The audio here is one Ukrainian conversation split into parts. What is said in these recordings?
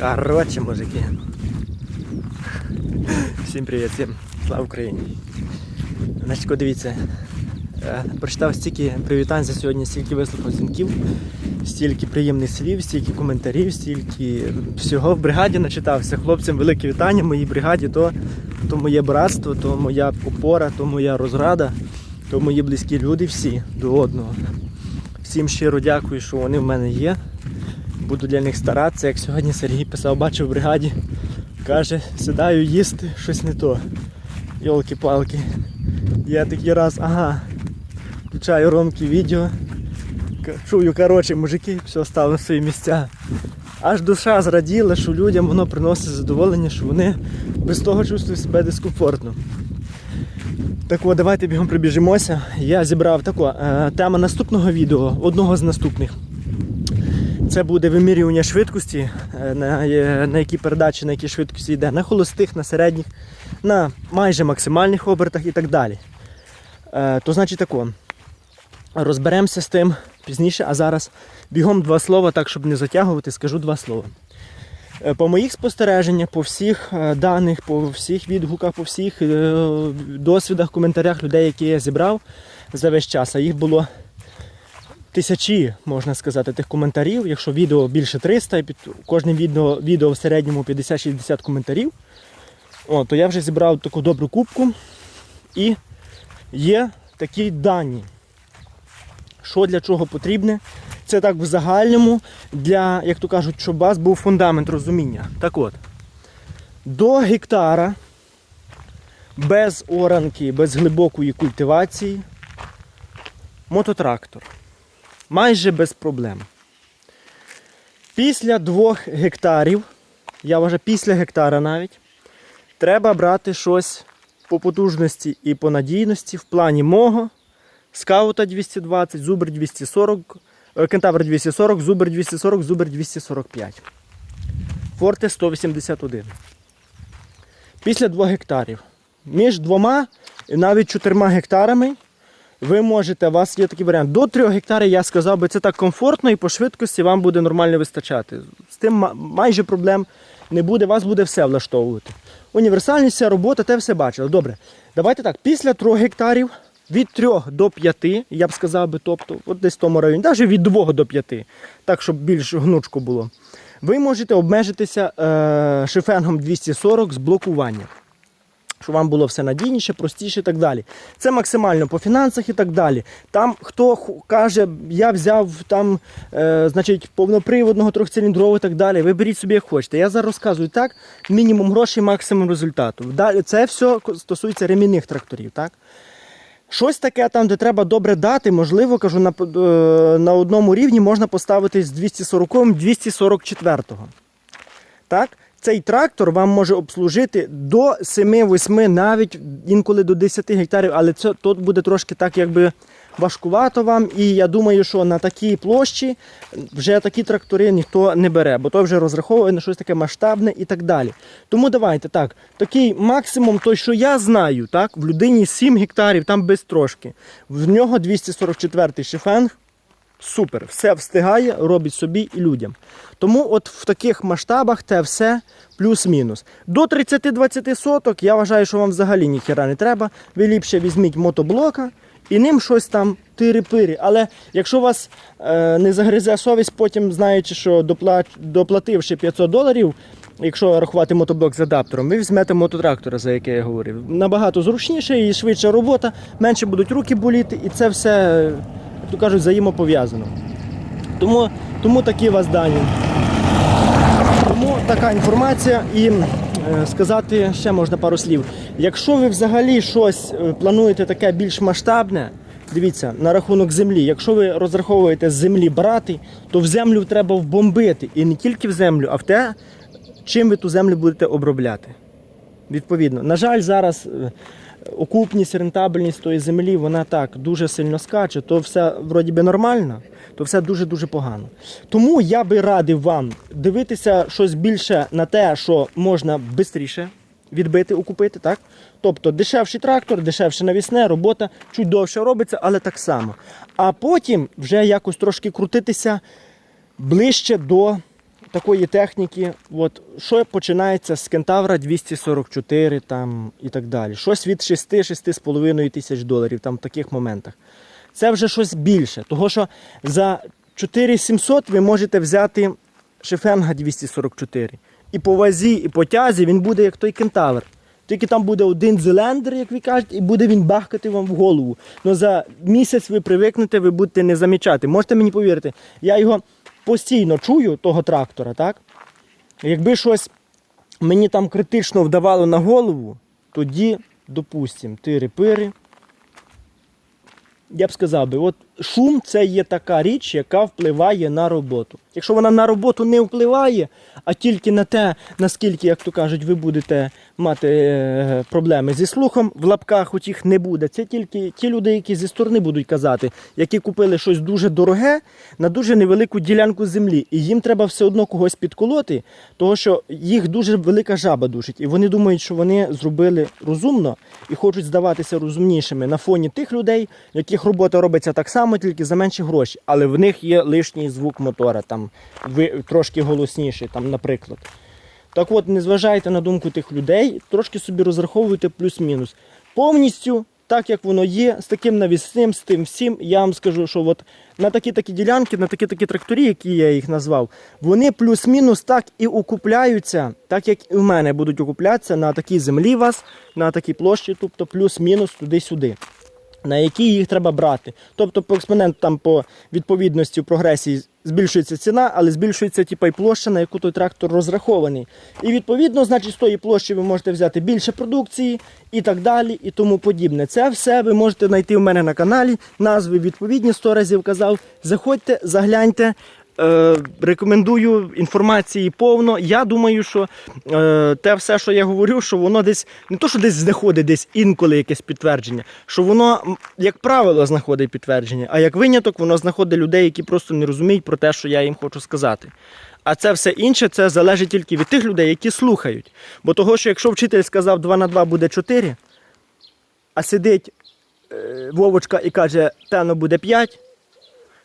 Коротше, мужики. Всім привіт, всім слава Україні. Значить, дивіться, е, прочитав стільки привітань за сьогодні, стільки вислухав дзвінків, стільки приємних слів, стільки коментарів, стільки всього в бригаді начитався. Хлопцям велике вітання моїй бригаді, то, то моє братство, то моя опора, то моя розрада, то мої близькі люди всі до одного. Всім щиро дякую, що вони в мене є. Буду для них старатися, як сьогодні Сергій писав, бачив в бригаді. Каже, сідаю їсти, щось не то. Йолки-палки. Я такий раз, ага. Включаю ромки відео. Чую, коротше, мужики, все стало на свої місця. Аж душа зраділа, що людям воно приносить задоволення, що вони без того чувствують себе дискомфортно. Так от, давайте бігом прибіжимося. Я зібрав таку е, тема наступного відео, одного з наступних. Це буде вимірювання швидкості, е, на, якій передачі, на якій швидкості йде, на холостих, на середніх, на майже максимальних обертах і так далі. Е, то значить тако. Розберемося з тим пізніше, а зараз бігом два слова, так щоб не затягувати, скажу два слова. Е, По моїх спостереженнях, по всіх даних, по всіх відгуках, по всіх досвідах, коментарях людей, які я зібрав за весь час, а їх було тисячі, можна сказати, тих коментарів. Якщо відео більше 300, і під кожним відео, відео в середньому 50-60 коментарів, о, то я вже зібрав таку добру кубку. І є такі дані. Що для чого потрібне? Це так в загальному, для, як то кажуть, щоб вас був фундамент розуміння. Так от, до гектара без оранки, без глибокої культивації мототрактор. Майже без проблем. Після двох гектарів, я вважаю, після гектара навіть, треба брати щось по потужності і по надійності в плані мого, скаута 220, зубр 240, е, кентавр 240, зубр 240, зубр 245. Форте 181. Після 2 гектарів. Між двома і навіть чотирма гектарами ви можете, у вас є такий варіант. До 3 гектарів я сказав би, це так комфортно і по швидкості вам буде нормально вистачати. З тим майже проблем не буде, вас буде все влаштовувати. Універсальність, робота, те все бачили. Добре, давайте так, після 3 гектарів, від 3 до 5, я б сказав би, тобто, от десь в тому районі, навіть від 2 до 5, так, щоб більш гнучко було. Ви можете обмежитися е, шифенгом 240 з блокуванням щоб вам було все надійніше, простіше і так далі. Це максимально по фінансах і так далі. Там хто каже, я взяв там, е, значить, повноприводного трьохциліндрового і так далі. Ви беріть собі як хочете. Я зараз розказую так, мінімум грошей, максимум результату. Це все стосується ремінних тракторів. так? Щось таке там, де треба добре дати, можливо, кажу, на, е, на одному рівні можна поставити з 240 244 так? Цей трактор вам може обслужити до 7-8, навіть інколи до 10 гектарів, але це тут буде трошки так, якби важкувато вам. І я думаю, що на такій площі вже такі трактори ніхто не бере, бо той вже розраховує на щось таке масштабне і так далі. Тому давайте так, такий максимум, той, що я знаю, так, в людині 7 гектарів, там без трошки. В нього 244 шифенг. Супер, все встигає, робить собі і людям. Тому от в таких масштабах те все плюс-мінус. До 30-20 соток я вважаю, що вам взагалі ніхіра не треба. Ви ліпше візьміть мотоблока і ним щось там тири-пири. Але якщо вас е, не загризе совість, потім знаючи, що доплат, доплативши 500 доларів, якщо рахувати мотоблок з адаптером, ви візьмете мототрактора, за яке я говорив. Набагато зручніше і швидша робота, менше будуть руки боліти, і це все, то кажуть, взаємопов'язано. Тому, тому такі вас дані. Тому така інформація і е, сказати ще можна пару слів. Якщо ви взагалі щось е, плануєте таке більш масштабне, дивіться, на рахунок землі, якщо ви розраховуєте з землі брати, то в землю треба вбомбити. І не тільки в землю, а в те, чим ви ту землю будете обробляти. Відповідно, на жаль, зараз е, окупність, рентабельність тої землі, вона так дуже сильно скаче, то все вроді би нормально, то все дуже-дуже погано. Тому я би радив вам дивитися щось більше на те, що можна швидше відбити, окупити, так? Тобто дешевший трактор, дешевше навісне, робота чуть довше робиться, але так само. А потім вже якось трошки крутитися ближче до такої техніки, от, що починається з кентавра 244 там, і так далі. Щось від 6-6,5 тисяч доларів там, в таких моментах. Це вже щось більше. Того що за 4700 ви можете взяти шифенга 244. І по вазі, і по тязі він буде як той кентавр. Тільки там буде один зелендер, як ви кажете, і буде він бахкати вам в голову. Ну за місяць ви привикнете, ви будете не замічати. Можете мені повірити, я його постійно чую, того трактора, так? Якби щось мені там критично вдавало на голову, тоді, допустимо, тири-пири. Я б сказав би, от шум це є така річ, яка впливає на роботу. Якщо вона на роботу не впливає, а тільки на те, наскільки, як то кажуть, ви будете мати е, проблеми зі слухом, в лапках у тих не буде. Це тільки ті люди, які зі сторони будуть казати, які купили щось дуже дороге на дуже невелику ділянку землі. І їм треба все одно когось підколоти, тому що їх дуже велика жаба душить. І вони думають, що вони зробили розумно і хочуть здаватися розумнішими на фоні тих людей, яких робота робиться так само, тільки за менші гроші. Але в них є лишній звук мотора, там ви трошки голосніший, там, наприклад. Так от, не зважайте на думку тих людей, трошки собі розраховуйте плюс-мінус. Повністю, так як воно є, з таким навісним, з тим всім, я вам скажу, що от на такі-такі ділянки, на такі-такі тракторі, які я їх назвав, вони плюс-мінус так і окупляються, так як і в мене будуть окуплятися на такій землі вас, на такій площі, тобто плюс-мінус туди-сюди. На які їх треба брати. Тобто по експоненту там по відповідності в прогресії збільшується ціна, але збільшується типа, і площа, на яку той трактор розрахований. І відповідно, значить, з тої площі ви можете взяти більше продукції і так далі, і тому подібне. Це все ви можете знайти у мене на каналі. Назви відповідні сто разів казав. Заходьте, загляньте. Е, рекомендую інформації повно. Я думаю, що е, те все, що я говорю, що воно десь не то, що десь знаходить десь інколи якесь підтвердження, що воно, як правило, знаходить підтвердження, а як виняток, воно знаходить людей, які просто не розуміють про те, що я їм хочу сказати. А це все інше, це залежить тільки від тих людей, які слухають. Бо того, що якщо вчитель сказав 2 на 2 буде 4, а сидить е, Вовочка і каже, певно буде 5,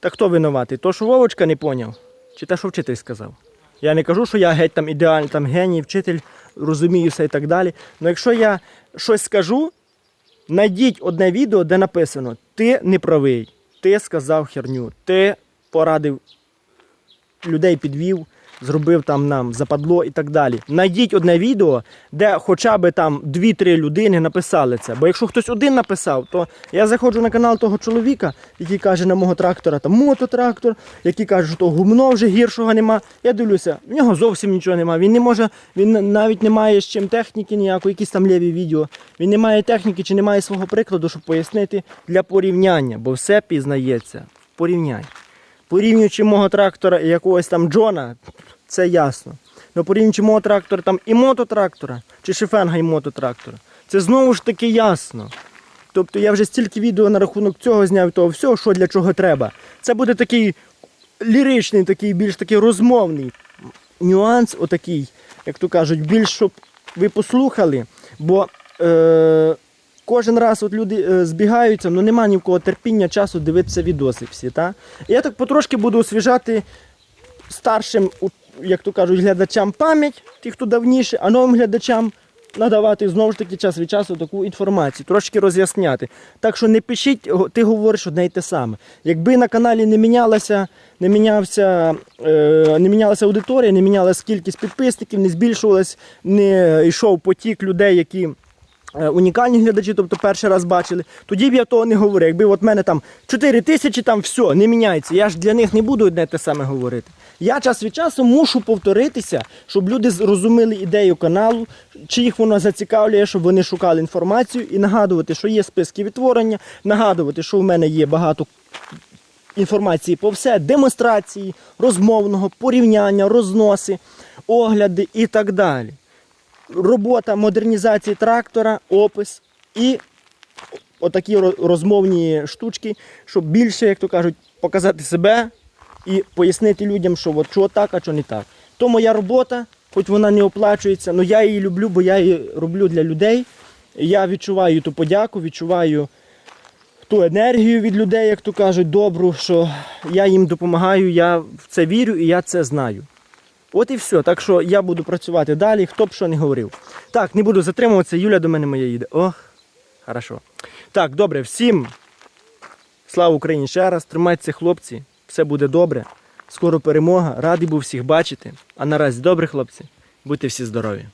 так хто винуватий? То, що Вовочка не поняв? Чи те, що вчитель сказав? Я не кажу, що я геть там ідеальний, там геній, вчитель, розумію все і так далі. Але якщо я щось скажу, знайдіть одне відео, де написано: ти не правий, ти сказав херню, ти порадив людей підвів, зробив там нам западло і так далі. Найдіть одне відео, де хоча б там 2-3 людини написали це. Бо якщо хтось один написав, то я заходжу на канал того чоловіка, який каже на мого трактора, там мототрактор, який каже, що то гумно вже гіршого нема. Я дивлюся, в нього зовсім нічого нема. Він не може, він навіть не має з чим техніки ніякої, якісь там ліві відео. Він не має техніки чи не має свого прикладу, щоб пояснити для порівняння, бо все пізнається. Порівняй. Порівнюючи мого трактора і якогось там Джона, це ясно. Ну порівнюючи мого трактора там і мототрактора, чи шифенга і мототрактора, це знову ж таки ясно. Тобто я вже стільки відео на рахунок цього зняв, того всього, що для чого треба. Це буде такий ліричний, такий, більш такий розмовний нюанс, отакий, як то кажуть, більш щоб ви послухали, бо е, кожен раз от люди е, збігаються, ну нема ні в кого терпіння часу дивитися відоси всі. Та? Я так потрошки буду освіжати старшим, як то кажуть, глядачам пам'ять, ті, хто давніше, а новим глядачам надавати знову ж таки час від часу таку інформацію, трошки роз'ясняти. Так що не пишіть, ти говориш одне й те саме. Якби на каналі не мінялася, не мінявся, е, не мінялася аудиторія, не мінялася кількість підписників, не збільшувалась, не йшов потік людей, які. Е, Унікальні глядачі, тобто перший раз бачили, тоді б я того не говорив. Якби от мене там 4 тисячі, там все, не міняється. Я ж для них не буду одне те саме говорити. Я час від часу мушу повторитися, щоб люди зрозуміли ідею каналу, чи їх воно зацікавлює, щоб вони шукали інформацію і нагадувати, що є списки відтворення, нагадувати, що в мене є багато інформації по все, демонстрації, розмовного, порівняння, розноси, огляди і так далі. Робота модернізації трактора, опис і отакі розмовні штучки, щоб більше, як то кажуть, показати себе і пояснити людям, що от що так, а що не так. То моя робота, хоч вона не оплачується, але я її люблю, бо я її роблю для людей. Я відчуваю ту подяку, відчуваю ту енергію від людей, як то кажуть, добру, що я їм допомагаю, я в це вірю і я це знаю. От і все. Так що я буду працювати далі, хто б що не говорив. Так, не буду затримуватися, Юля до мене моя їде. Ох, хорошо. Так, добре, всім слава Україні ще раз. Тримайтеся, хлопці, все буде добре. Скоро перемога. Радий був всіх бачити. А наразі добре, хлопці. Будьте всі здорові.